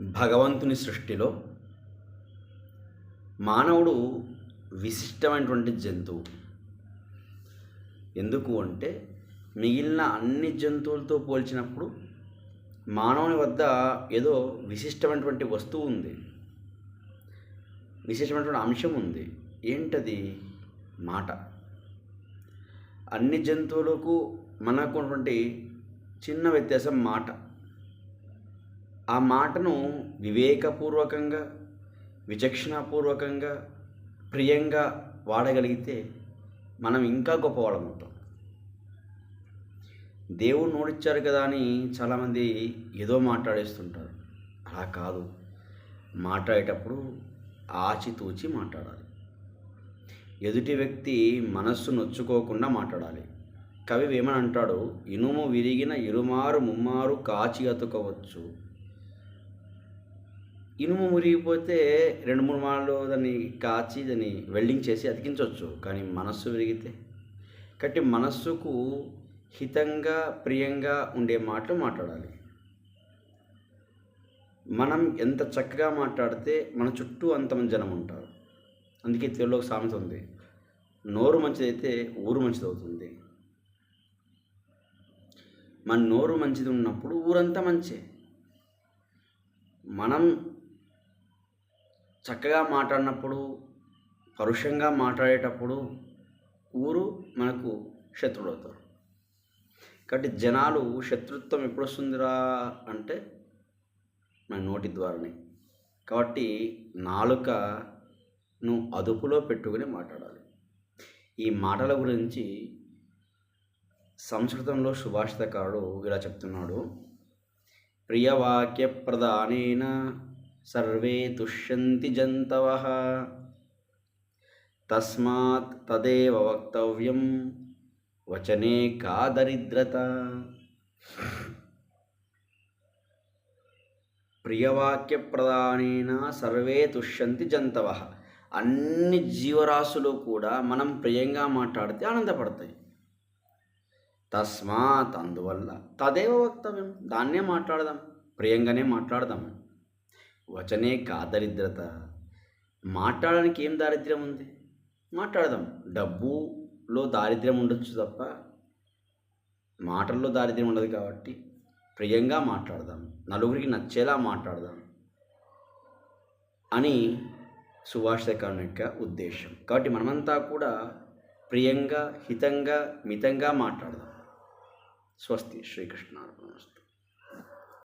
భగవంతుని సృష్టిలో మానవుడు విశిష్టమైనటువంటి జంతువు. ఎందుకు అంటే మిగిలిన అన్ని జంతువులతో పోల్చినప్పుడు మానవుని వద్ద ఏదో విశిష్టమైనటువంటి వస్తువు ఉంది. విశేషమైనటువంటి అంశం ఉంది. ఏంటది? మాట. అన్ని జంతువులకు మనకు ఉన్నటువంటి చిన్న వ్యత్యాసం మాట. ఆ మాటను వివేకపూర్వకంగా విచక్షణాపూర్వకంగా ప్రియంగా వాడగలిగితే మనం ఇంకా గొప్పవాళ్ళం అవుతాం దేవుడు నోడిచ్చారు కదా అని చాలామంది ఏదో మాట్లాడేస్తుంటారు. అలా కాదు. మాట్లాడేటప్పుడు ఆచితూచి మాట్లాడాలి. ఎదుటి వ్యక్తి మనస్సు నొచ్చుకోకుండా మాట్లాడాలి. కవి వేమని అంటాడు? ఇనుము విరిగిన ఇరుమారు ముమ్మారు కాచి అతుకోవచ్చు. ఇనుము మురిగిపోతే రెండు మూడు మార్లు దాన్ని కాచి దాన్ని వెల్డింగ్ చేసి అతికించవచ్చు. కానీ మనస్సు విరిగితే? కాబట్టి మనస్సుకు హితంగా ప్రియంగా ఉండే మాటలు మాట్లాడాలి. మనం ఎంత చక్కగా మాట్లాడితే మన చుట్టూ అంతమంది జనం ఉంటారు. అందుకే తెలుగులో సామెత ఉంది. నోరు మంచిదైతే ఊరు మంచిది అవుతుంది మన నోరు మంచిది ఉన్నప్పుడు ఊరంతా మంచే. మనం చక్కగా మాట్లాడినప్పుడు పరుషంగా మాట్లాడేటప్పుడు ఊరు మనకు శత్రుడు అవుతారు. కాబట్టి జనాలు శత్రుత్వం ఎప్పుడు వస్తుందిరా అంటే మన నోటి ద్వారానే. కాబట్టి నాలుకను అదుపులో పెట్టుకుని మాట్లాడాలి. ఈ మాటల గురించి సంస్కృతంలో సుభాషితకారుడు ఇలా చెప్తున్నాడు. ప్రియవాక్య ప్రధానైన సర్వే తుష్యంతి జంతవ తస్మాత్ తదేవ వక్తవ్యం వచనే కా దరిద్రత. ప్రియవాక్య ప్రధానేన సర్వే తుష్యంతి జంతవ. అన్ని జీవరాశులు కూడా మనం ప్రియంగా మాట్లాడితే ఆనందపడతాయి. తస్మాత్ అందువల్ల తదేవ వక్తవ్యం. దాన్నే మాట్లాడదాం. ప్రియంగానే మాట్లాడదాం. వచనే కాదరిద్రత. మాట్లాడడానికి ఏం దారిద్ర్యం ఉంది? మాట్లాడదాం. డబ్బులో దారిద్ర్యం ఉండొచ్చు తప్ప మాటల్లో దారిద్ర్యం ఉండదు కాబట్టి ప్రియంగా మాట్లాడదాం. నలుగురికి నచ్చేలా మాట్లాడదాం అని సుభాషితకారుని యొక్క ఉద్దేశం. కాబట్టి మనమంతా కూడా ప్రియంగా హితంగా మితంగా మాట్లాడదాం. స్వస్తి శ్రీకృష్ణ నమస్తే